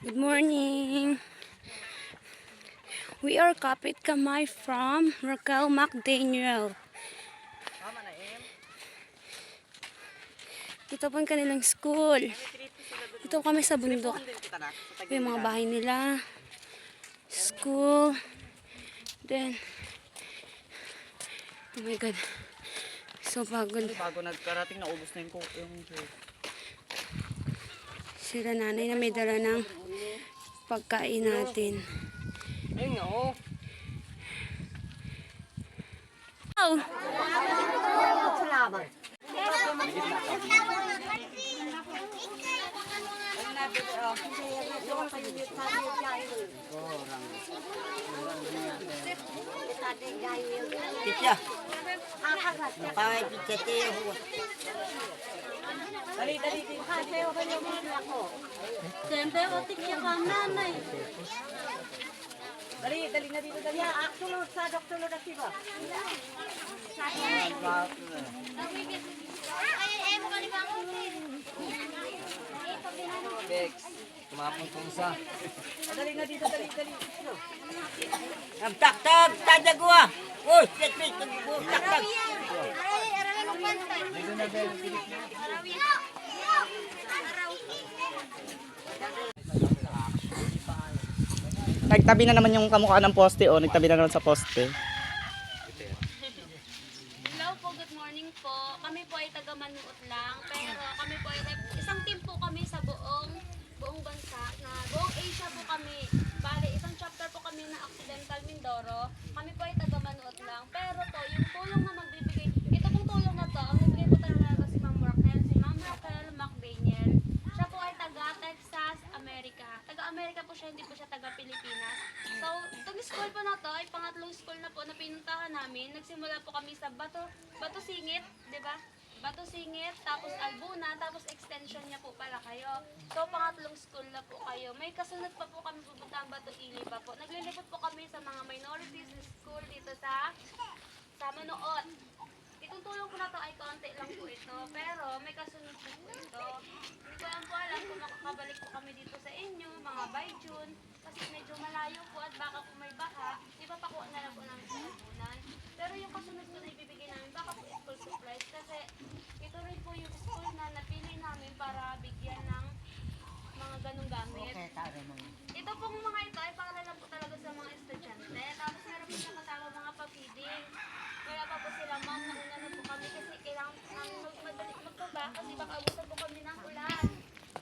Good morning. We are Kapit Kamay from Raquel McDaniel. Ito po ang kanilang school. Ito kami sa bundok. Ito yung mga bahay nila. School. Then, oh my God. So pagod. Bago nagkarating, naubos na yung yung. Sila nanay na may dala ng pagkain natin. Ayun nga, oh. Oh! Kitya. Napaway kitya tiya huwa. Dali, dali, dali. Siyempre, otik niya ka nanay. Dali, dali na dito, dali. Tulog sa doktor na siba. Bex. Tumapon kong. Dali na dito, dali, dali. Ang taktag tadagwa. Uy, wait, wait. Taktag. Nagtabi na naman yung kamukha ng poste, oh. Nagtabi na naman sa poste. Hello po, good morning po. Kami po ay taga Manuot lang, pero kami po ay isang team po kami sa buong buong bansa na buong Asia po kami. Bale, isang chapter po kami na Occidental Mindoro. Kami po ay taga Manuot lang, pero po yung tulong na magbibigay, ito pong tulong na to, ang bibigay po talaga si Ma'am Raquel, si Ma'am Raquel McDaniel. Siya po ay taga Texas, America. Taga America po siya, hindi po siya taga Pilipinas. So, itong school po na to ay pangatlong school na po na pinuntahan namin. Nagsimula po kami sa Bato, Bato Singit, di ba? Bato Singit, tapos Albuna, tapos extension niya po pala kayo. So, pangatlong school na po kayo. May kasunod pa po kami pupunta ang Bato Ili pa po. Naglilipot po kami sa mga minorities school dito sa sa Manood. Itong tulong ko na to ay konti lang po ito, pero may kasunod po po ito. Hindi ko lang po alam kung makakabalik po kami dito sa inyo, mga by June, kasi medyo malayo po at baka po may baha, ipapakuha na lang po namin sa albunan. Pero yung kasunod ko na ibibigay namin, baka po school supplies, kasi ito rin po yung school na napili namin para bigyan ng mga ganong gamit. Ito pong mga ito ay para lang po talaga sa mga estudyante. Tapos meron po siya kasama mga pa-feeding. Kaya pa po sila, ma'am, nauna na po kami kasi kailangan nang magmadali magkaba kasi baka abutan po kami ng ulan.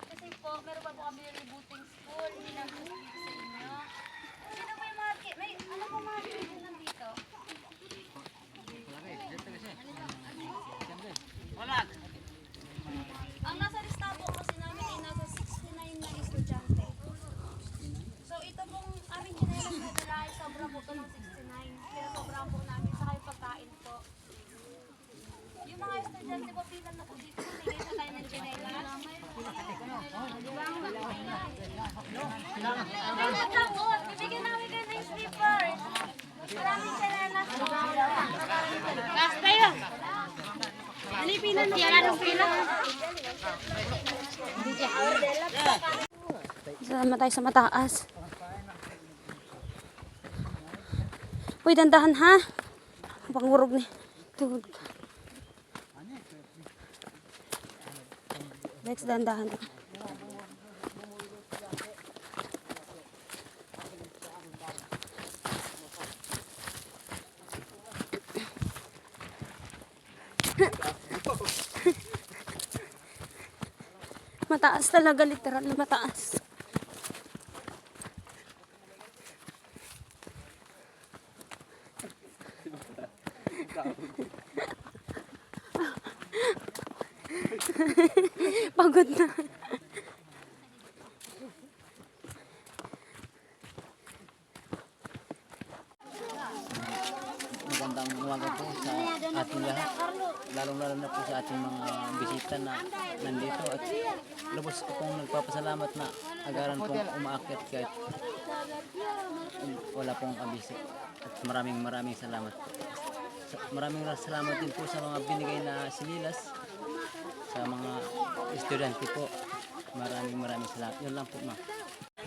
Kasi po, meron pa po kami rebooting school. Hindi lang po dito sa inyo. Sino po yung mga, ki- may, ano po mga feeding nandito? Wala. Ang nasa lista po kasi namin ay nasa 69 na estudyante. So ito pong aming ginailang nadala ay sobra po ito ng 69. Kaya sobra po namin sa kayo pagkain po. Yung mga estudyante po pilan na po dito. Bigay na tayo ng ginailang. Kailan tapos? Bibigyan namin kayo ng slippers. Maraming salamat po. Basta yun. Alipinan na pila ng pila. Sama tayo sa mataas. Uy, dandahan ha. Pangurog ni. Tugod ka. Next, dandahan. Mataas talaga, literal na mataas. Pagod na. Magandang umaga po sa ating lahat. Lalong-lalo na po sa ating mga bisita na nandito. At lubos ko pong nagpapasalamat na agaran pong umaakyat kahit wala pong abisi. At maraming maraming salamat po. Maraming salamat din po sa mga binigay na sinilas sa mga estudyante po. Maraming maraming salamat. Yun lang po, ma.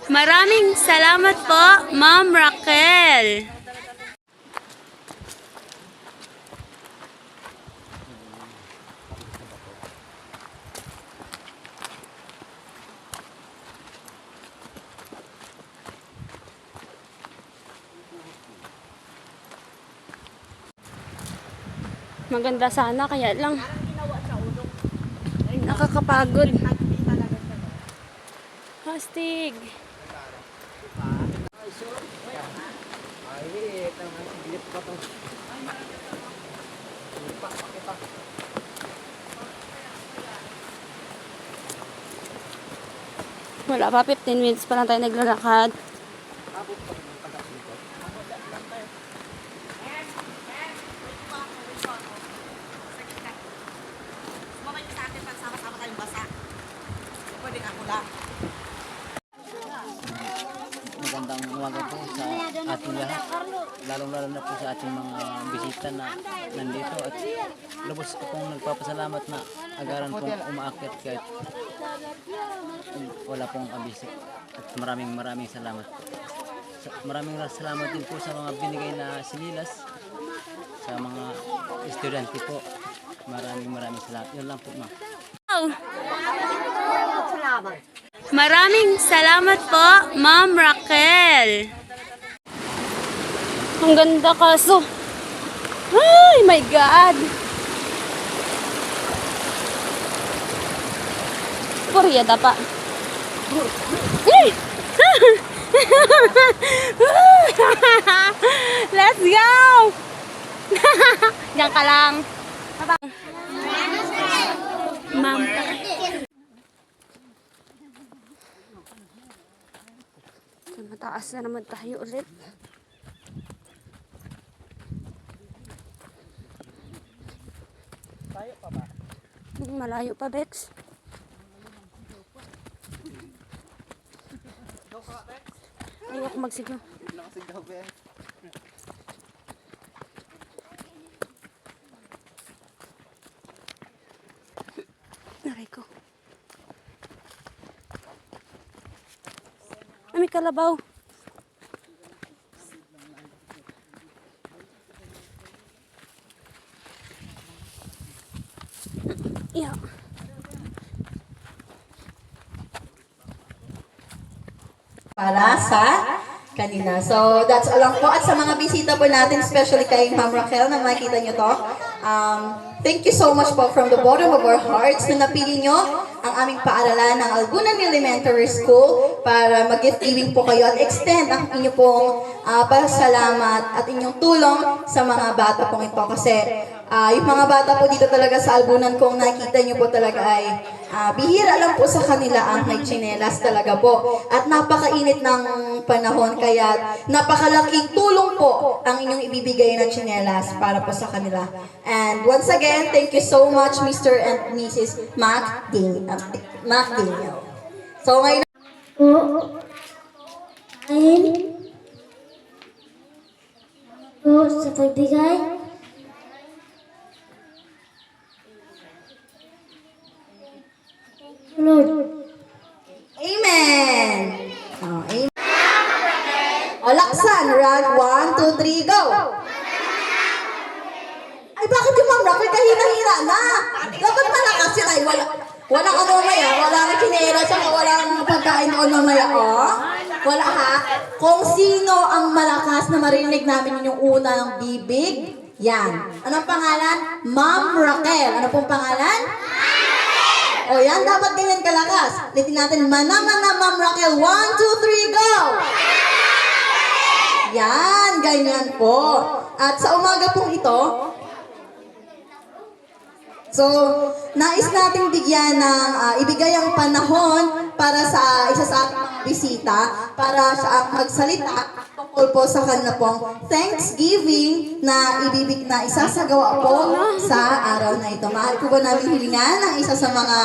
Maraming salamat po, Ma'am Raquel. Maganda sana, kaya lang. Nakakapagod. Hastig. Wala pa, 15 minutes pa lang tayo naglalakad. Magandang umaga po sa ating lahat. Lalong-lalo na po sa ating mga bisita na nandito. At lubos akong nagpapasalamat na agaran pong umaakit kahit wala pong abisit. At maraming maraming salamat po. Maraming salamat din po sa mga binigay na sinilas sa mga estudyante po. Maraming maraming salamat. Yun lang po ma. Maraming salamat po, Ma'am Raquel. Ang ganda kaso. Ay, my God. Korea pa. Let's go! Diyan ka lang. Sa mataas na naman tayo ulit. Malayo pa ba? Malayo pa, Bex. Ayoko magsigaw. Aray ko. Ay, may kalabaw. Yeah. para sa kanila. So, that's all po. At sa mga bisita po natin, especially kay Ma'am Raquel, na makikita nyo to, um, thank you so much po from the bottom of our hearts na napili nyo ang aming paaralan ng Algunan Elementary School para mag-gift giving po kayo at extend ang inyo pong ah, pasalamat at inyong tulong sa mga bata pong ito. Kasi ah, yung mga bata po dito talaga sa Algunan kung nakikita nyo po talaga ay ah, bihira lang po sa kanila ang may tsinelas talaga po. At napakainit ng panahon kaya napakalaking tulong po ang inyong ibibigay ng tsinelas para po sa kanila. And once again, thank you so much Mr. and Mrs. Mac Daniel. Uh, Mac Daniel. So ngayon Po. Ayun. Po sa pagbigay. Lord. Amen! Oh, amen. O, laksan. Rag, one, two, three, go! Ay, bakit yung Ma'am Rocker kahina-hina na? Dapat malakas yun. Ay, wala, walang ano mamaya, walang kinera, saka walang pagkain doon mamaya, oh. Wala ha? Kung sino ang malakas na marinig namin yung unang bibig, yan. Anong pangalan? Ma'am Raquel. Ano pong pangalan? O yan, dapat ganyan kalakas. Litin natin, manama na Ma'am Raquel. One, two, three, go! Yan, ganyan po. At sa umaga pong ito, So, nais nating bigyan ng ah, ibigay ang panahon para sa isa sa ating mga bisita para siya ang magsalita tungkol po sa kanya pong Thanksgiving na ibibig na isasagawa po sa araw na ito. Mahal po ba namin hilingan ng isa sa mga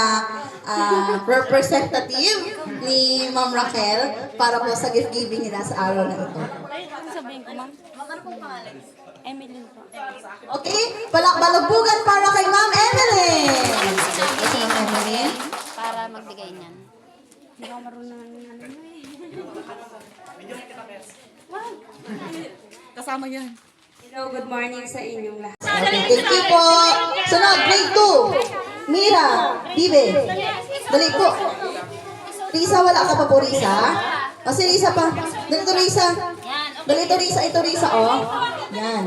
ah, representative ni Ma'am Raquel para po sa gift giving nila sa araw na ito. Ano sabihin ko, ma'am? Ano pong pangalan? Emily po. Okay? Palakbalagbugan para kay Ma'am! Ito si Ma'am Evelyn. para magbigay niyan. Hindi ako marunong ng ano eh. Kasama yan. Hello, good morning sa inyong lahat. Okay, thank you po. Sunod, grade 2. Mira, Bibe. Dali po. Risa, wala ka pa po, Risa? O, si Risa pa. Dali to, Risa. Dali to, Risa. Ito, Risa, oh. Yan.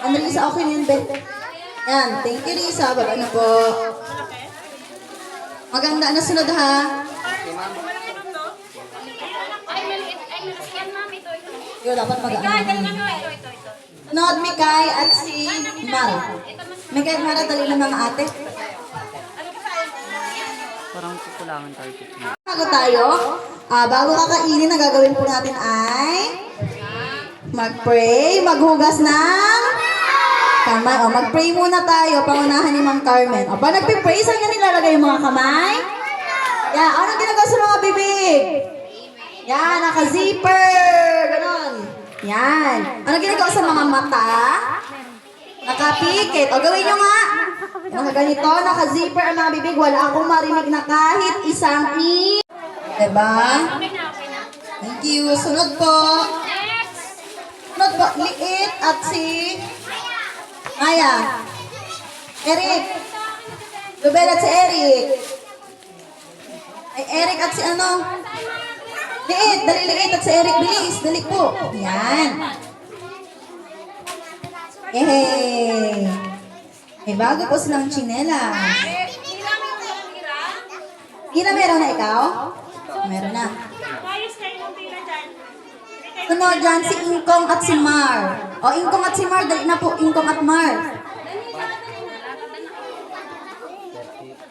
Ano, Risa? Okay na yun, Ben. Yan. Thank you, Risa. Baba na po. Maganda na sunod, ha? Yo, dapat mag-ano. Ito, ito, ito, ito. Sunod, Mikay at si Mara. Mikay at Mara, dali na mga ate. Parang kukulangan tayo. Bago tayo, ah, bago kakainin, ang gagawin po natin ay mag-pray, maghugas ng kamay. O, mag-pray muna tayo, pangunahan ni Ma'am Carmen. O, ba nagpipray, saan niya nilalagay yung mga kamay? Yan, ano ginagawa sa mga bibig? Yan, naka-zipper. Ganon. Yan. Ano ginagawa sa mga mata? Nakapikit. O, gawin nyo nga. Naka ganito, naka-zipper ang mga bibig. Wala akong marinig na kahit isang i. Diba? Thank you. Sunod po. Liit at si Maya. Eric. Rubel at si Eric. Ay, Eric at si ano? Liit. Dali liit at si Eric. Bilis. Dali po. Yan. Yay! May bago po silang chinela. Kira meron na ikaw? Meron na. Ayos kayo yung hira dyan. Sunod dyan si Ingkong at si Mar. O, Ingkong at si Mar. Dali na po, Ingkong at Mar.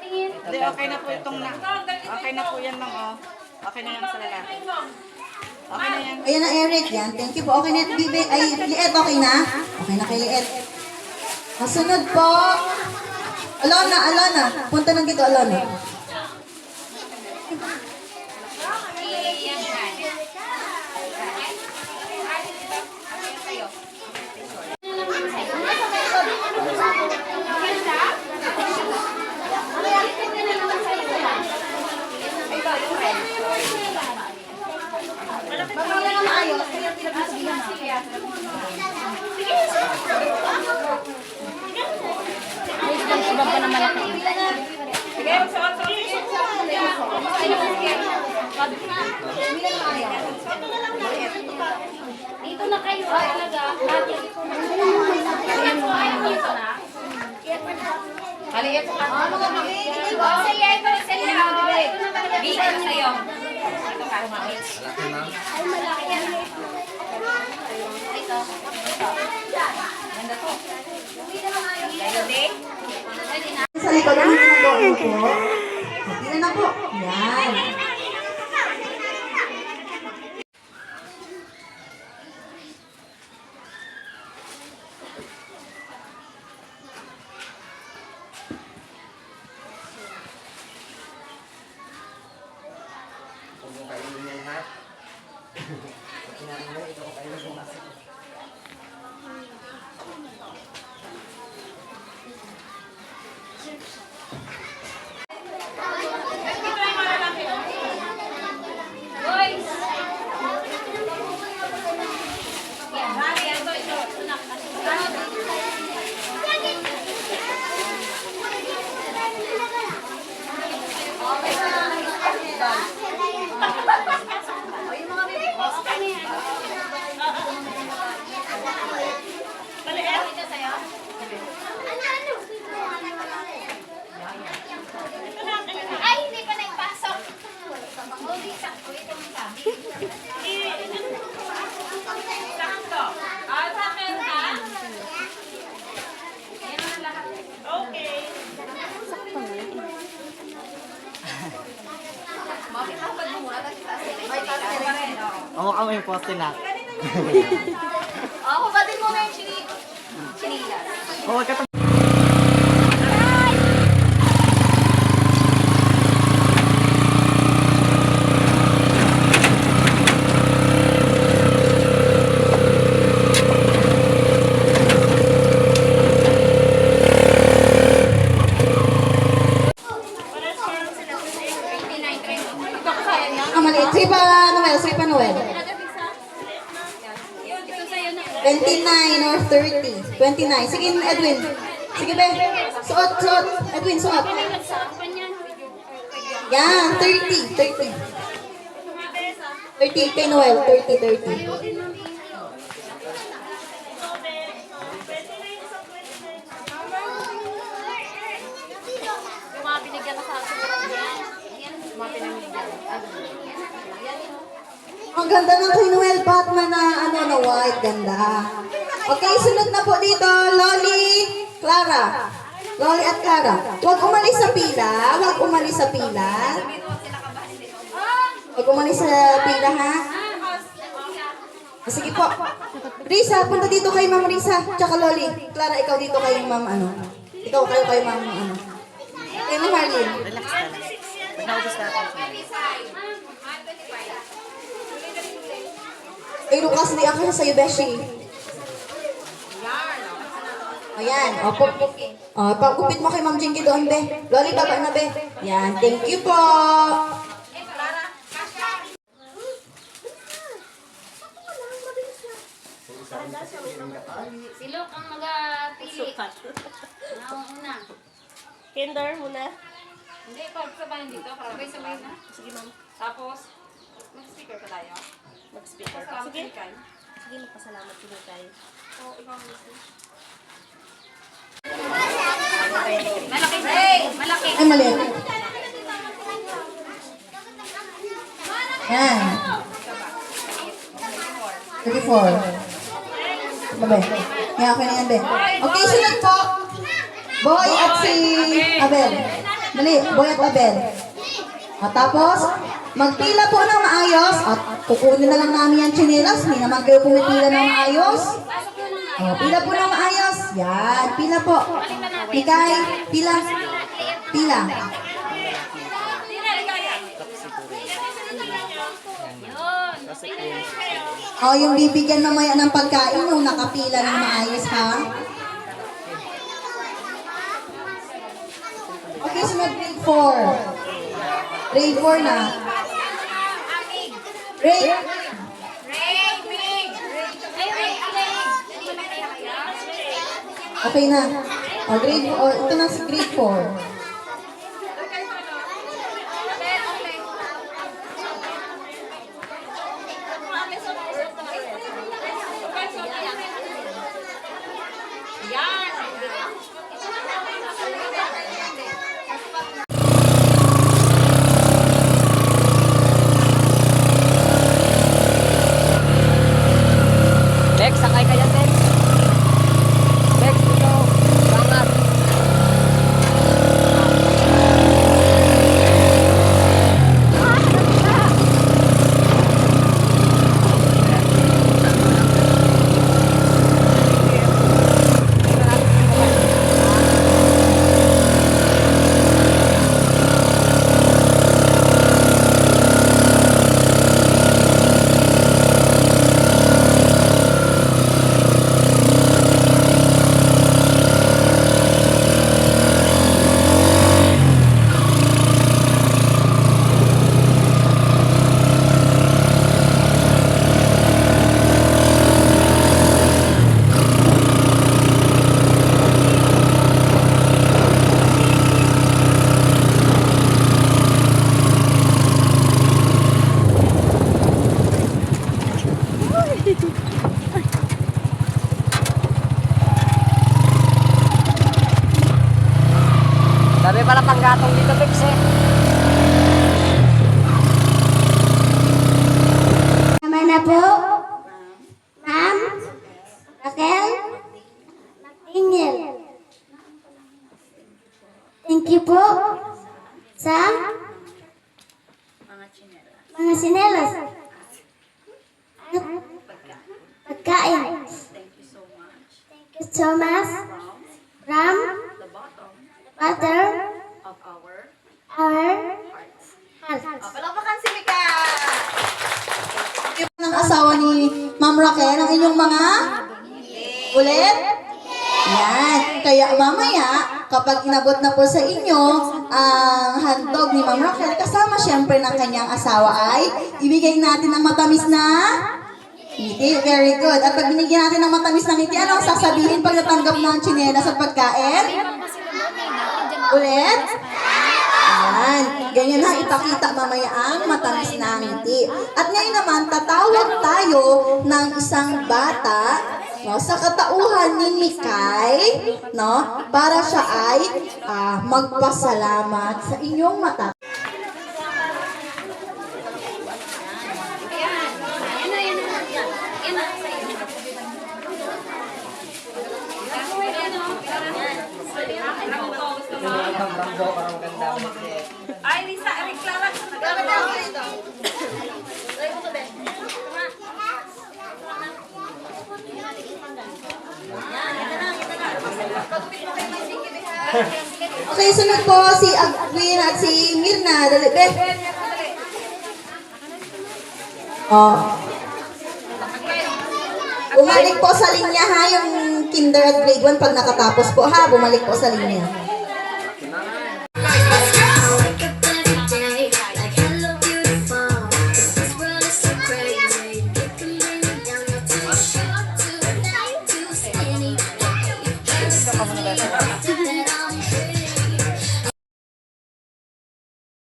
Hindi, okay na po itong na. Okay na po yan, ma'am, oh. Okay na yan sa lalaki. Okay na yan. Ayan na, Eric. Yan. Thank you po. Okay na. Bibi, ay, Liet, okay na? Okay na kay Liet. Masunod po. Alona, Alona. Punta ng dito, Alona. Dito na kayo talaga. Ayan mo ngayon dito na. Pa. Ah, mga maliit. Sa iyo, ito sa iyo. Dito na sa'yo. Ito ka. Ay, malaki yan. Ito. Ganda to. Ready na? Sa likod, ano na po? Hindi na po. Yan. Boys! Yan. Yan. Ito, ito. Sunak. Okay na yan. Ito sa'yo. Ay, hindi pa naipasok. Uli, sakto. Ito ang sabi. Sakto. Ah, sakto ka? Yan ang lahat. Okay. Oo, kami yung Edwin, suot. Yan, 30. 30. 30 kay Noel. 30, 30. Yung mga binigyan ko sa sumunod niya. Yan. Mga pinamigyan. Ang ganda ng kay Noel Batman na ano na white. Ganda. Okay, sunod na po dito. Loli, Clara. Loli at Clara. Huwag umalis sa pila. Huwag umalis sa pila. Huwag umalis sa pila, ha? Sige po. Risa, punta dito kay Ma'am Risa. Tsaka Loli. Clara, ikaw dito kay Ma'am ano. Ikaw kayo kay Ma'am ano. Kay Ma'am Harlene. Ay, Lucas, di ako sa'yo, Beshi. Ayan. O, po, o, pagkupit mo kay Ma'am Jinky doon, Be. Loli, baba na, Be. Yan. Thank you po. Silok ang mag-pili. Nauna. Kinder muna. Hindi, pag sabayan dito, para sabay-sabay na. Sige, ma'am. Tapos, mag-speaker pa tayo. Mag-speaker. Tapos, Sige. Sige. Magpasalamat sila tayo. Oo, ikaw ang gusto. Malaki. Malaki. Ay, mali. Yan. 34. Babe. Yan, okay na yan, Be. Okay, sunod po. Boy at si Abel. Dali, Boy at Abel. At tapos, magpila po ng maayos. At kukunin na lang namin yung chinelas. Hindi naman kayo pumipila ng maayos. O, pila po ng maayos. Yan, pila po. Mikay, pila. Pila. O, yung bibigyan mamaya ng pagkain, yung nakapila ng maayos, ha? Okay, sunod grade 4. Grade 4 na. Grade Okay na. O, grade, o, ito na si grade 4. Bex, sakay ka yan, Bex. Bex, dito. Bangat. Sabi pala panggatong dito, Bex, eh. Naman na po. Ma'am. Raquel. Tingil. Thank you po sa mga sinelas. At pagkain. Thank you so much. From the bottom of our hearts. Palakpakan si Mika! ng asawa ni Ma'am Raquel, ang inyong mga ulit? Yan. Kaya mamaya, kapag inabot na po sa inyo ang handog ni Ma'am Raquel kasama syempre ng kanyang asawa ay ibigay natin ang matamis na ngiti. Very good. At pag binigyan natin ng matamis na ngiti, ano ang sasabihin pag natanggap ng tsinelas at pagkain? Ulit? Ayan. Ganyan na ipakita mamaya ang matamis na ngiti. At ngayon naman, tatawag tayo ng isang bata no, sa katauhan ni Mikay no, para siya ay ah, magpasalamat sa inyong mata. Yan na, yan na. Yan na, sa iyo. Ay, Lisa, ay, Clara. Okay, sunod po si Agwin at si Mirna. Dali, be. Oh. Bumalik po sa linya ha, yung kinder at grade 1 pag nakatapos po ha, bumalik po sa linya.